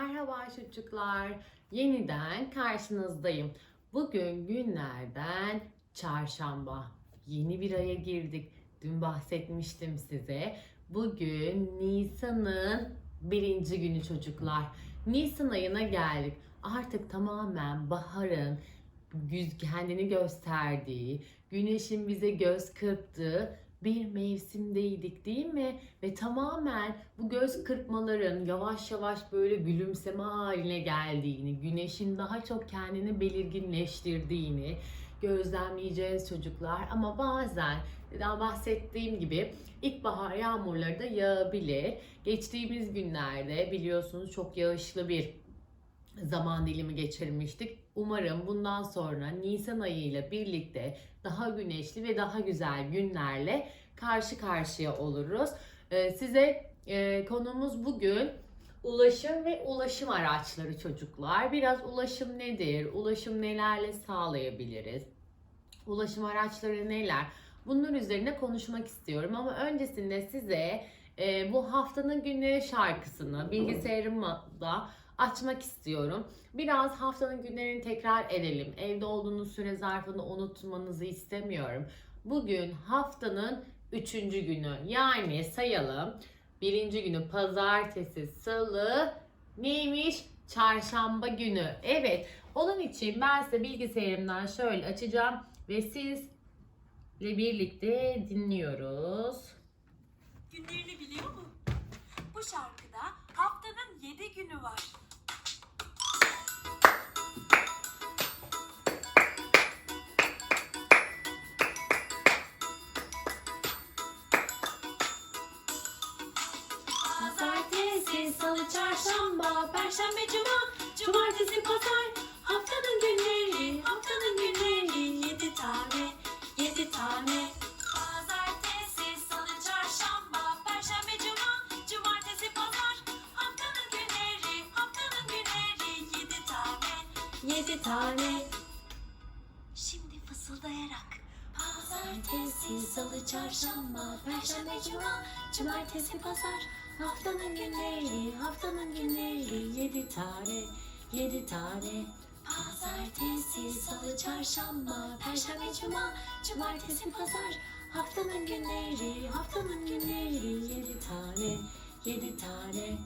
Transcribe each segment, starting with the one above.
Merhaba çocuklar. Yeniden karşınızdayım. Bugün günlerden çarşamba. Yeni bir aya girdik. Dün bahsetmiştim size. Bugün Nisan'ın birinci günü çocuklar. Nisan ayına geldik. Artık tamamen baharın kendini gösterdiği, güneşin bize göz kırptığı bir mevsimdeydik değil mi? Ve tamamen bu göz kırpmaların yavaş yavaş böyle gülümseme haline geldiğini, güneşin daha çok kendini belirginleştirdiğini gözlemleyeceğiz çocuklar. Ama bazen daha bahsettiğim gibi ilkbahar yağmurları da yağabilir. Geçtiğimiz günlerde biliyorsunuz çok yağışlı bir zaman dilimi geçirmiştik. Umarım bundan sonra Nisan ayı ile birlikte daha güneşli ve daha güzel günlerle karşı karşıya oluruz. Ee, size e, konumuz bugün ulaşım ve ulaşım araçları çocuklar. Biraz ulaşım nedir? Ulaşım nelerle sağlayabiliriz? Ulaşım araçları neler? Bunun üzerine konuşmak istiyorum ama öncesinde size e, bu haftanın günleri şarkısını bilgisayarımda açmak istiyorum. Biraz haftanın günlerini tekrar edelim. Evde olduğunuz süre zarfını unutmanızı istemiyorum. Bugün haftanın üçüncü günü. Yani sayalım. Birinci günü pazartesi, salı, neymiş? Çarşamba günü. Evet. Onun için ben size bilgisayarımdan şöyle açacağım ve sizle birlikte dinliyoruz. Günlerini biliyor mu? Bu şarkıda haftanın 7 günü var. Salı, çarşamba, perşembe, cuma, cumartesi, pazar. Haftanın günleri, haftanın günleri yedi tane, yedi tane. Pazartesi, salı, çarşamba, perşembe, cuma, cumartesi, pazar. Haftanın günleri, haftanın günleri yedi tane, yedi tane. Şimdi fısıldayarak. Pazartesi, salı, çarşamba, perşembe, cuma, cumartesi, pazar. Haftanın günleri, haftanın günleri yedi tane, yedi tane. Pazartesi, salı, çarşamba, perşembe, cuma, cumartesi, pazar. Haftanın günleri, haftanın günleri yedi tane, yedi tane.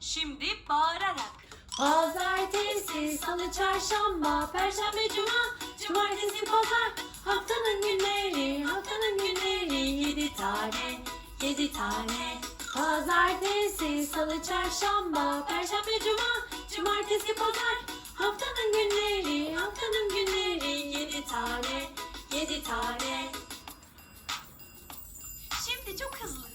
Şimdi bağırarak. Pazartesi, salı, çarşamba, perşembe, cuma, cumartesi, pazar. Haftanın günleri, haftanın günleri yedi tane, yedi tane. Pazartesi, salı, çarşamba, perşembe, cuma, cumartesi, pazar. Haftanın günleri, haftanın günleri yedi tane, yedi tane. Şimdi çok hızlı.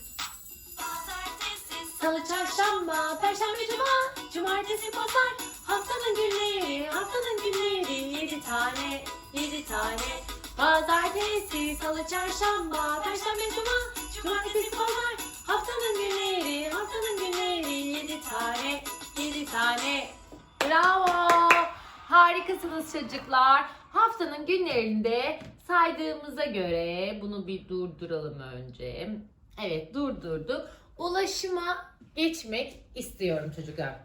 Pazartesi, salı, çarşamba, perşembe, cuma, cumartesi, pazar. Haftanın günleri, haftanın günleri yedi tane, yedi tane. Pazartesi, salı, çarşamba, perşembe, cuma, cumartesi, pazar. Haftanın günleri, haftanın günleri yedi tane, yedi tane. Bravo! Harikasınız çocuklar. Haftanın günlerinde saydığımıza göre bunu bir durduralım önce. Evet durdurduk. Ulaşıma geçmek istiyorum çocuklar.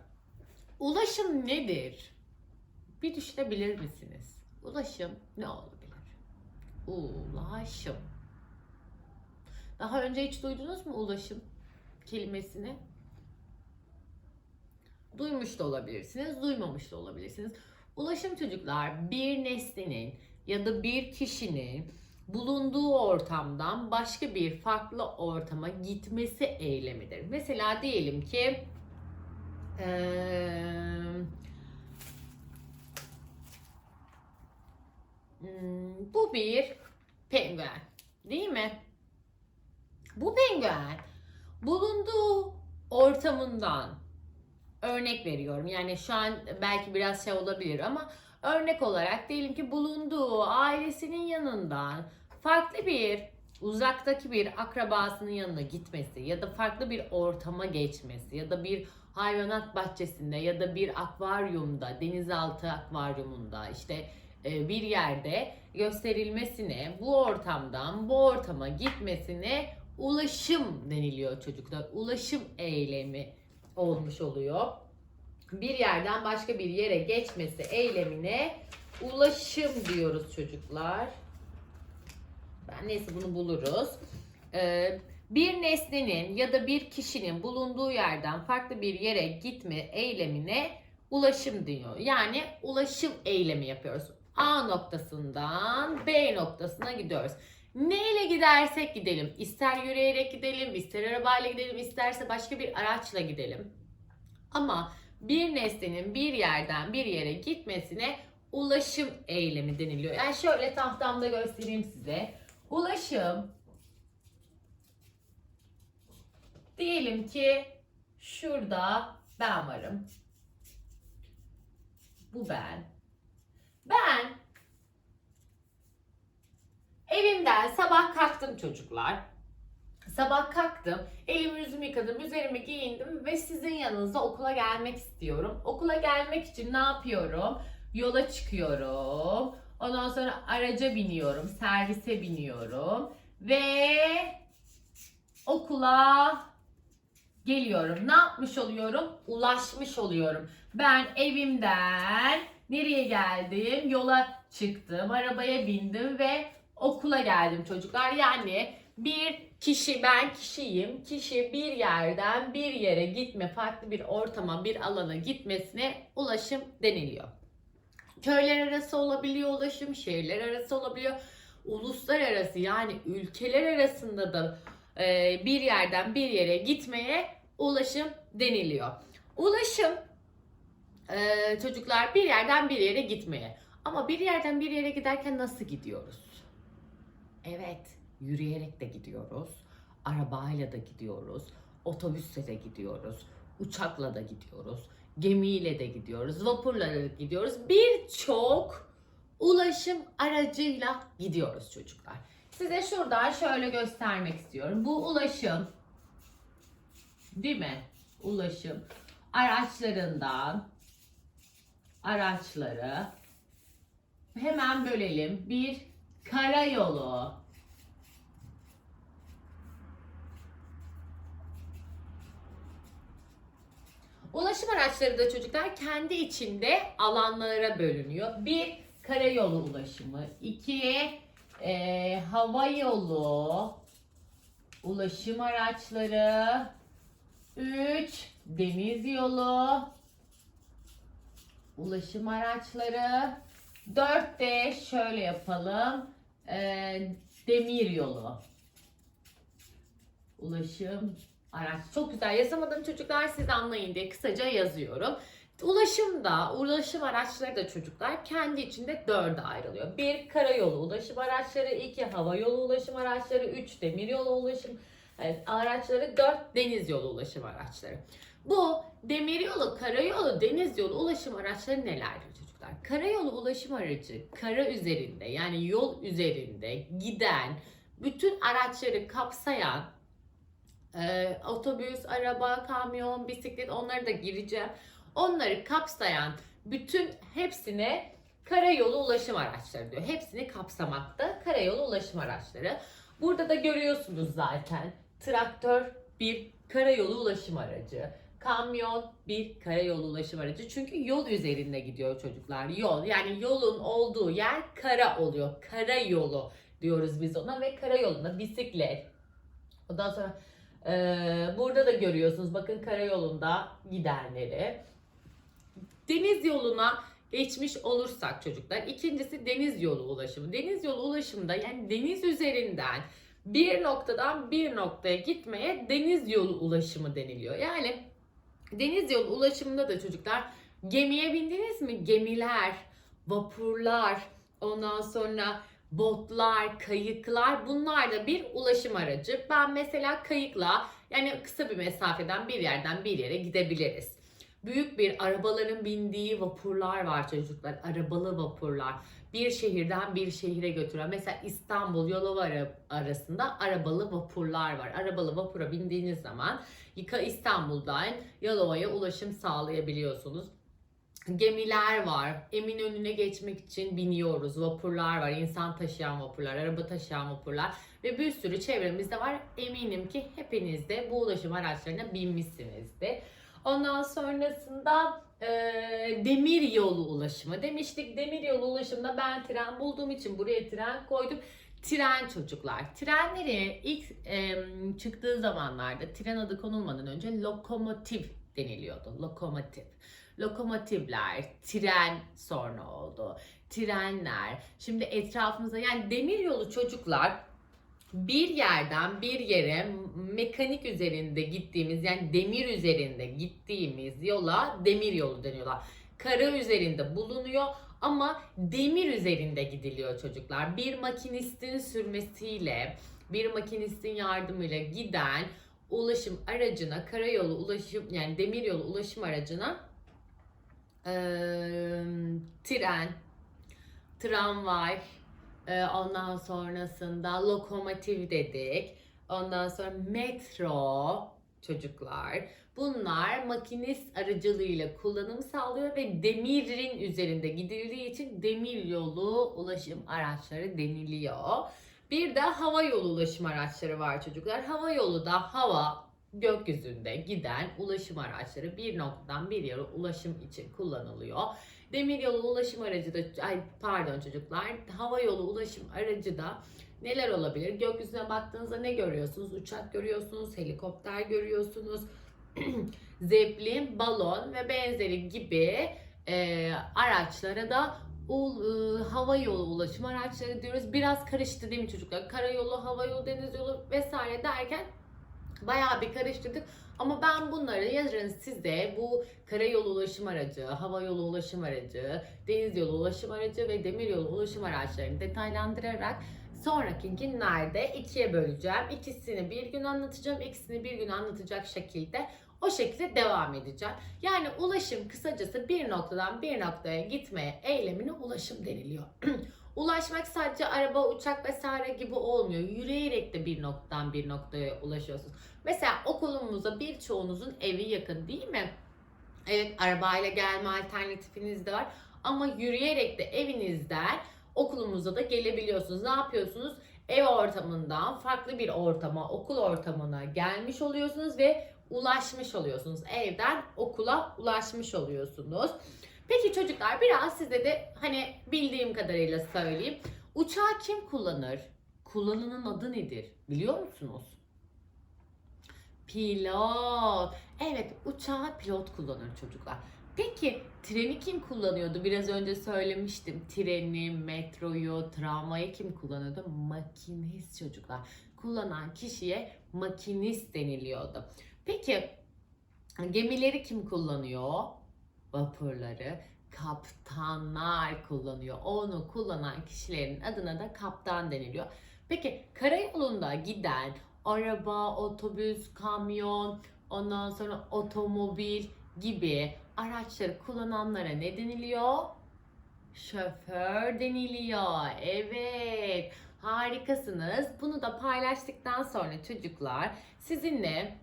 Ulaşım nedir? Bir düşünebilir misiniz? Ulaşım ne olabilir? Ulaşım. Daha önce hiç duydunuz mu ulaşım kelimesini? Duymuş da olabilirsiniz, duymamış da olabilirsiniz. Ulaşım çocuklar bir nesnenin ya da bir kişinin bulunduğu ortamdan başka bir farklı ortama gitmesi eylemidir. Mesela diyelim ki hmm, bu bir penguen değil mi? Bu penguen bulunduğu ortamından örnek veriyorum. Yani şu an belki biraz şey olabilir ama örnek olarak diyelim ki bulunduğu ailesinin yanından farklı bir uzaktaki bir akrabasının yanına gitmesi ya da farklı bir ortama geçmesi ya da bir hayvanat bahçesinde ya da bir akvaryumda, denizaltı akvaryumunda işte e, bir yerde gösterilmesine, bu ortamdan bu ortama gitmesine ulaşım deniliyor çocuklar. Ulaşım eylemi olmuş oluyor. bir yerden başka bir yere geçmesi eylemine ulaşım diyoruz çocuklar. Ben neyse bunu buluruz. Ee, bir nesnenin ya da bir kişinin bulunduğu yerden farklı bir yere gitme eylemine ulaşım diyor. Yani ulaşım eylemi yapıyoruz. A noktasından B noktasına gidiyoruz. Neyle gidersek gidelim. İster yürüyerek gidelim, ister arabayla gidelim, isterse başka bir araçla gidelim. Ama bir nesnenin bir yerden bir yere gitmesine ulaşım eylemi deniliyor. Yani şöyle tahtamda göstereyim size. Ulaşım diyelim ki şurada ben varım. Bu ben. Ben evimden sabah kalktım çocuklar. Sabah kalktım, elimi yüzümü yıkadım, üzerimi giyindim ve sizin yanınıza okula gelmek istiyorum. Okula gelmek için ne yapıyorum? Yola çıkıyorum. Ondan sonra araca biniyorum, servise biniyorum ve okula geliyorum. Ne yapmış oluyorum? Ulaşmış oluyorum. Ben evimden nereye geldim? Yola çıktım, arabaya bindim ve okula geldim çocuklar. Yani bir kişi, ben kişiyim. Kişi bir yerden bir yere gitme, farklı bir ortama, bir alana gitmesine ulaşım deniliyor. Köyler arası olabiliyor ulaşım, şehirler arası olabiliyor. Uluslararası yani ülkeler arasında da e, bir yerden bir yere gitmeye ulaşım deniliyor. Ulaşım e, çocuklar bir yerden bir yere gitmeye. Ama bir yerden bir yere giderken nasıl gidiyoruz? Evet, yürüyerek de gidiyoruz. Arabayla da gidiyoruz. Otobüsle de gidiyoruz. Uçakla da gidiyoruz. Gemiyle de gidiyoruz. Vapurla da gidiyoruz. Birçok ulaşım aracıyla gidiyoruz çocuklar. Size şuradan şöyle göstermek istiyorum. Bu ulaşım değil mi? Ulaşım araçlarından araçları hemen bölelim. Bir karayolu. Ulaşım araçları da çocuklar kendi içinde alanlara bölünüyor. Bir karayolu ulaşımı, iki e, hava yolu ulaşım araçları, üç deniz yolu ulaşım araçları, dört de şöyle yapalım e, demir yolu ulaşım araç. Çok güzel yazamadım çocuklar siz anlayın diye kısaca yazıyorum. Ulaşımda, ulaşım araçları da çocuklar kendi içinde dörde ayrılıyor. Bir karayolu ulaşım araçları, iki hava yolu ulaşım araçları, üç demir yolu ulaşım araçları, dört deniz yolu ulaşım araçları. Bu demir yolu, karayolu, deniz yolu ulaşım araçları nelerdir çocuklar? Karayolu ulaşım aracı kara üzerinde yani yol üzerinde giden bütün araçları kapsayan ee, otobüs, araba, kamyon, bisiklet onları da gireceğim. Onları kapsayan bütün hepsine karayolu ulaşım araçları diyor. Hepsini kapsamakta karayolu ulaşım araçları. Burada da görüyorsunuz zaten traktör bir karayolu ulaşım aracı. Kamyon bir karayolu ulaşım aracı. Çünkü yol üzerinde gidiyor çocuklar. Yol yani yolun olduğu yer kara oluyor. Karayolu diyoruz biz ona ve karayolunda bisiklet. Ondan sonra ee, burada da görüyorsunuz bakın karayolunda gidenleri. Deniz yoluna geçmiş olursak çocuklar ikincisi deniz yolu ulaşımı. Deniz yolu ulaşımında yani deniz üzerinden bir noktadan bir noktaya gitmeye deniz yolu ulaşımı deniliyor. Yani deniz yolu ulaşımında da çocuklar gemiye bindiniz mi? Gemiler, vapurlar, ondan sonra botlar, kayıklar bunlar da bir ulaşım aracı. Ben mesela kayıkla yani kısa bir mesafeden bir yerden bir yere gidebiliriz. Büyük bir arabaların bindiği vapurlar var çocuklar. Arabalı vapurlar. Bir şehirden bir şehire götüren. Mesela İstanbul Yalova arasında arabalı vapurlar var. Arabalı vapura bindiğiniz zaman Yıka İstanbul'dan Yalova'ya ulaşım sağlayabiliyorsunuz gemiler var. Eminönü'ne geçmek için biniyoruz. Vapurlar var. insan taşıyan vapurlar, araba taşıyan vapurlar ve bir sürü çevremizde var. Eminim ki hepiniz de bu ulaşım araçlarına binmişsinizdir. Ondan sonrasında e, demir yolu ulaşımı demiştik. Demir yolu ulaşımında ben tren bulduğum için buraya tren koydum. Tren çocuklar. Trenleri ilk e, çıktığı zamanlarda tren adı konulmadan önce lokomotif deniliyordu. Lokomotif. Lokomotifler, tren sonra oldu. Trenler. Şimdi etrafımıza yani demir yolu çocuklar bir yerden bir yere mekanik üzerinde gittiğimiz yani demir üzerinde gittiğimiz yola demir yolu deniyorlar. Kara üzerinde bulunuyor ama demir üzerinde gidiliyor çocuklar. Bir makinistin sürmesiyle, bir makinistin yardımıyla giden ulaşım aracına, karayolu ulaşım yani demir yolu ulaşım aracına eee, tren, tramvay, ee, ondan sonrasında lokomotiv dedik. Ondan sonra metro çocuklar. Bunlar makinist aracılığıyla kullanım sağlıyor ve demirin üzerinde gidildiği için demir yolu ulaşım araçları deniliyor. Bir de hava yolu ulaşım araçları var çocuklar. Hava yolu da hava gökyüzünde giden ulaşım araçları bir noktadan bir yere ulaşım için kullanılıyor. Demiryolu ulaşım aracı da ay pardon çocuklar hava yolu ulaşım aracı da neler olabilir? Gökyüzüne baktığınızda ne görüyorsunuz? Uçak görüyorsunuz, helikopter görüyorsunuz, zeplin, balon ve benzeri gibi e, araçlara da ul, e, hava yolu ulaşım araçları diyoruz. Biraz karıştı değil mi çocuklar? Karayolu, hava yolu, deniz yolu vesaire derken bayağı bir karıştırdık. Ama ben bunları yarın size bu karayolu ulaşım aracı, hava yolu ulaşım aracı, deniz yolu ulaşım aracı ve demir yolu ulaşım araçlarını detaylandırarak sonraki günlerde ikiye böleceğim. İkisini bir gün anlatacağım, ikisini bir gün anlatacak şekilde o şekilde devam edeceğim. Yani ulaşım kısacası bir noktadan bir noktaya gitmeye eylemine ulaşım deniliyor. Ulaşmak sadece araba, uçak vesaire gibi olmuyor. Yürüyerek de bir noktadan bir noktaya ulaşıyorsunuz. Mesela okulumuza birçoğunuzun evi yakın değil mi? Evet arabayla gelme alternatifiniz de var. Ama yürüyerek de evinizden okulumuza da gelebiliyorsunuz. Ne yapıyorsunuz? Ev ortamından farklı bir ortama, okul ortamına gelmiş oluyorsunuz ve ulaşmış oluyorsunuz. Evden okula ulaşmış oluyorsunuz. Peki çocuklar biraz size de hani bildiğim kadarıyla söyleyeyim. Uçağı kim kullanır? Kullananın adı nedir? Biliyor musunuz? Pilot. Evet uçağı pilot kullanır çocuklar. Peki treni kim kullanıyordu? Biraz önce söylemiştim. Treni, metroyu, tramvayı kim kullanıyordu? Makinist çocuklar. Kullanan kişiye makinist deniliyordu. Peki gemileri kim kullanıyor? Vapurları kaptanlar kullanıyor. Onu kullanan kişilerin adına da kaptan deniliyor. Peki karayolunda giden araba, otobüs, kamyon, ondan sonra otomobil gibi araçları kullananlara ne deniliyor? Şoför deniliyor. Evet. Harikasınız. Bunu da paylaştıktan sonra çocuklar sizinle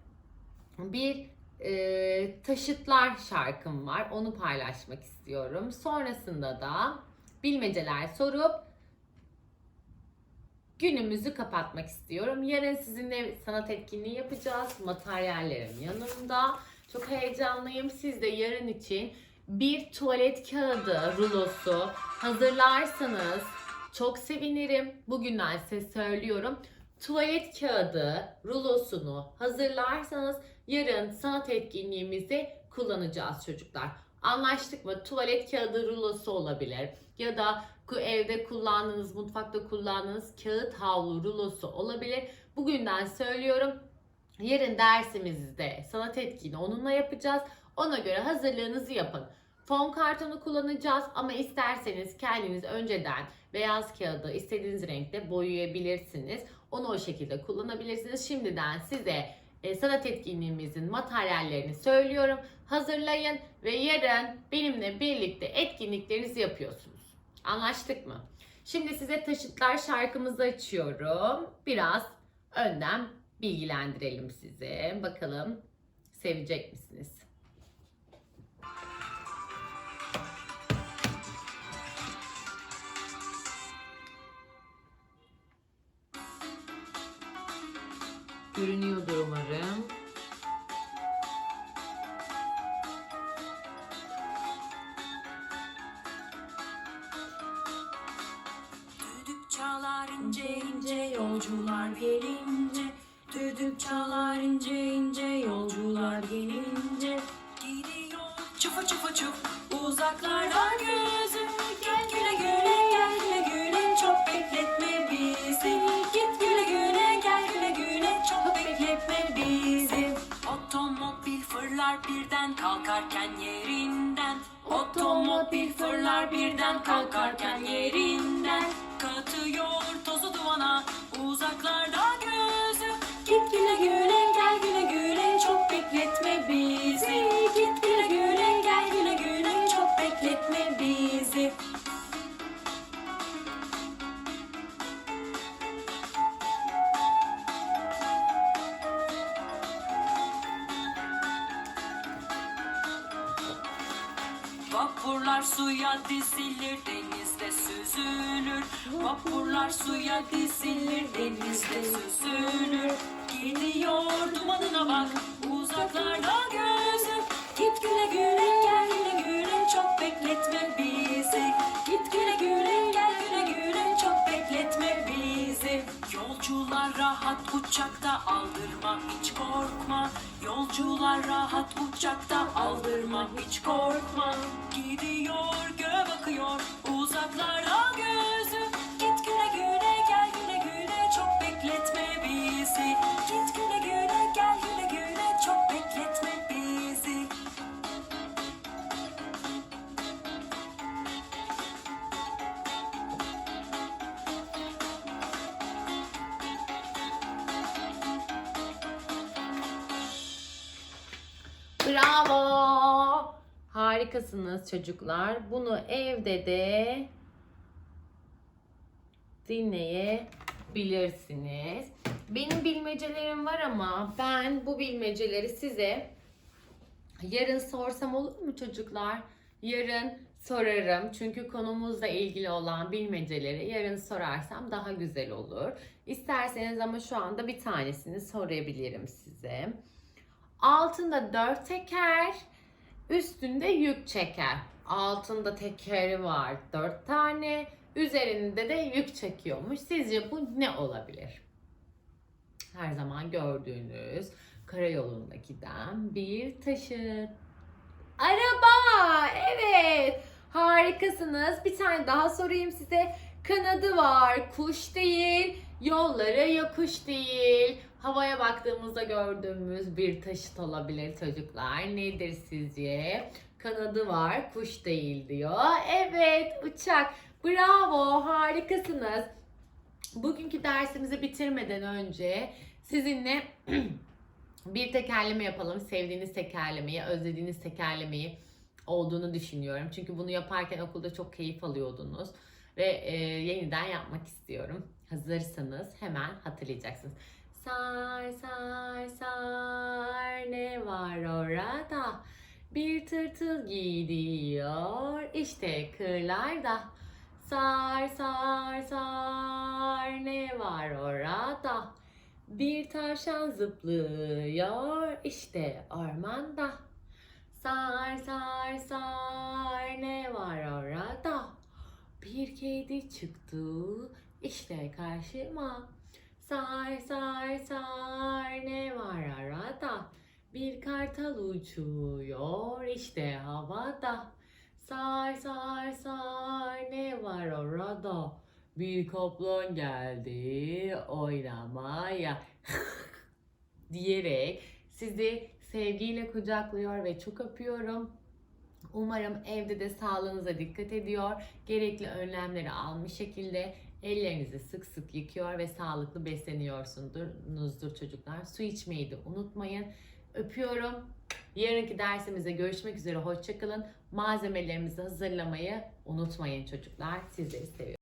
bir e, taşıtlar şarkım var. Onu paylaşmak istiyorum. Sonrasında da bilmeceler sorup günümüzü kapatmak istiyorum. Yarın sizinle sanat etkinliği yapacağız. Materyallerim yanımda. Çok heyecanlıyım. Siz de yarın için bir tuvalet kağıdı rulosu hazırlarsanız çok sevinirim. Bugünden size söylüyorum. Tuvalet kağıdı rulosunu hazırlarsanız yarın sanat etkinliğimizi kullanacağız çocuklar. Anlaştık mı? Tuvalet kağıdı rulosu olabilir ya da evde kullandığınız, mutfakta kullandığınız kağıt havlu rulosu olabilir. Bugünden söylüyorum. Yarın dersimizde sanat etkinliği onunla yapacağız. Ona göre hazırlığınızı yapın. Fon kartonu kullanacağız ama isterseniz kendiniz önceden beyaz kağıdı istediğiniz renkte boyayabilirsiniz. Onu o şekilde kullanabilirsiniz. Şimdiden size e, sanat etkinliğimizin materyallerini söylüyorum. Hazırlayın ve yarın benimle birlikte etkinliklerinizi yapıyorsunuz. Anlaştık mı? Şimdi size taşıtlar şarkımızı açıyorum. Biraz önden bilgilendirelim sizi. Bakalım sevecek misiniz? Görünüyordur umarım. Vapurlar suya dizilir, denizde süzülür. Vapurlar suya dizilir, denizde süzülür. Gidiyor dumanına bak, uzaklarda gözü. Git güle güle, gel güle güle, çok bekletme bizi. Git güle güle, gel güle güle, çok bekletme bizi. Yolcular rahat uçakta, aldırma hiç korkma. Yolcular rahat uçakta, aldırma hiç korkma. Harikasınız çocuklar. Bunu evde de dinleyebilirsiniz. Benim bilmecelerim var ama ben bu bilmeceleri size yarın sorsam olur mu çocuklar? Yarın sorarım. Çünkü konumuzla ilgili olan bilmeceleri yarın sorarsam daha güzel olur. İsterseniz ama şu anda bir tanesini sorabilirim size. Altında dört teker, üstünde yük çeker. Altında tekeri var dört tane, üzerinde de yük çekiyormuş. Sizce bu ne olabilir? Her zaman gördüğünüz karayolunda giden bir taşıt. Araba! Evet! Harikasınız. Bir tane daha sorayım size. Kanadı var, kuş değil. Yolları yokuş değil. Havaya baktığımızda gördüğümüz bir taşıt olabilir çocuklar. Nedir sizce? Kanadı var, kuş değil diyor. Evet, uçak. Bravo, harikasınız. Bugünkü dersimizi bitirmeden önce sizinle bir tekerleme yapalım. Sevdiğiniz tekerlemeyi, özlediğiniz tekerlemeyi olduğunu düşünüyorum. Çünkü bunu yaparken okulda çok keyif alıyordunuz. Ve e, yeniden yapmak istiyorum. Hazırsanız hemen hatırlayacaksınız. Sar sar sar ne var orada? Bir tırtıl gidiyor işte kırlarda. Sar sar sar ne var orada? Bir tavşan zıplıyor işte ormanda. Sar sar sar ne var orada? Bir kedi çıktı işte karşıma. Sar sar sar ne var arada? Bir kartal uçuyor işte havada. Sar sar sar ne var orada? Bir kaplan geldi oynamaya diyerek sizi sevgiyle kucaklıyor ve çok öpüyorum. Umarım evde de sağlığınıza dikkat ediyor. Gerekli önlemleri almış şekilde ellerinizi sık sık yıkıyor ve sağlıklı besleniyorsunuzdur çocuklar. Su içmeyi de unutmayın. Öpüyorum. Yarınki dersimize görüşmek üzere. Hoşçakalın. Malzemelerimizi hazırlamayı unutmayın çocuklar. Sizleri seviyorum.